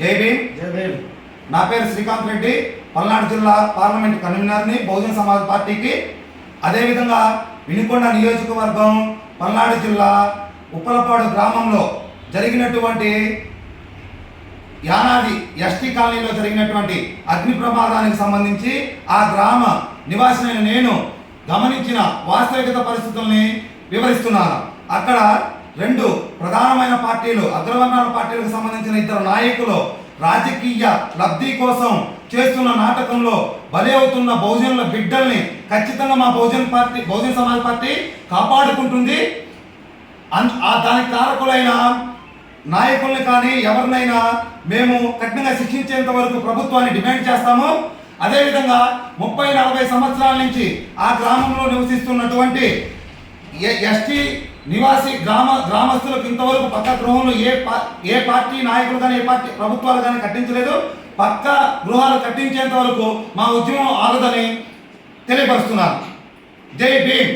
జై భీమ్. జై భీమ్. నా పేరు శ్రీకాంత్ రెడ్డి. పల్నాడు జిల్లా పార్లమెంట్ కన్వీనర్ని బహుజన సమాజ్ పార్టీకి. అదేవిధంగా వినుకొండ నియోజకవర్గం పల్నాడు జిల్లా ఉప్పలపాడు గ్రామంలో జరిగినటువంటి యానాది ఎస్టీ కాలనీలో జరిగినటువంటి అగ్ని ప్రమాదానికి సంబంధించి ఆ గ్రామ నివాసినైన నేను గమనించిన వాస్తవికత పరిస్థితుల్ని వివరిస్తున్నాను. అక్కడ రెండు ప్రధానమైన పార్టీలు అగ్రవర్ణాల పార్టీలకు సంబంధించిన ఇద్దరు నాయకులు రాజకీయ లబ్ధి కోసం చేస్తున్న నాటకంలో బలి అవుతున్న బహుజనుల బిడ్డల్ని ఖచ్చితంగా మా బహుజన్ పార్టీ బహుజన్ సమాజ్ పార్టీ కాపాడుకుంటుంది. ఆ దానికి కారకులైన నాయకుల్ని కానీ ఎవరినైనా మేము కఠినంగా శిక్షించేంత వరకు ప్రభుత్వాన్ని డిమాండ్ చేస్తాము. అదేవిధంగా ముప్పై నలభై సంవత్సరాల నుంచి ఆ గ్రామంలో నివసిస్తున్నటువంటి ఎస్టీ నివాసి గ్రామ గ్రామస్తులకు ఇంతవరకు పక్క గృహంలో ఏ పా ఏ పార్టీ నాయకులు కానీ ఏ పార్టీ ప్రభుత్వాలు కానీ కట్టించలేదు. పక్క గృహాలు కట్టించేంత వరకు మా ఉద్యమం ఆగదని తెలియపరుస్తున్నారు. జై భీమ్.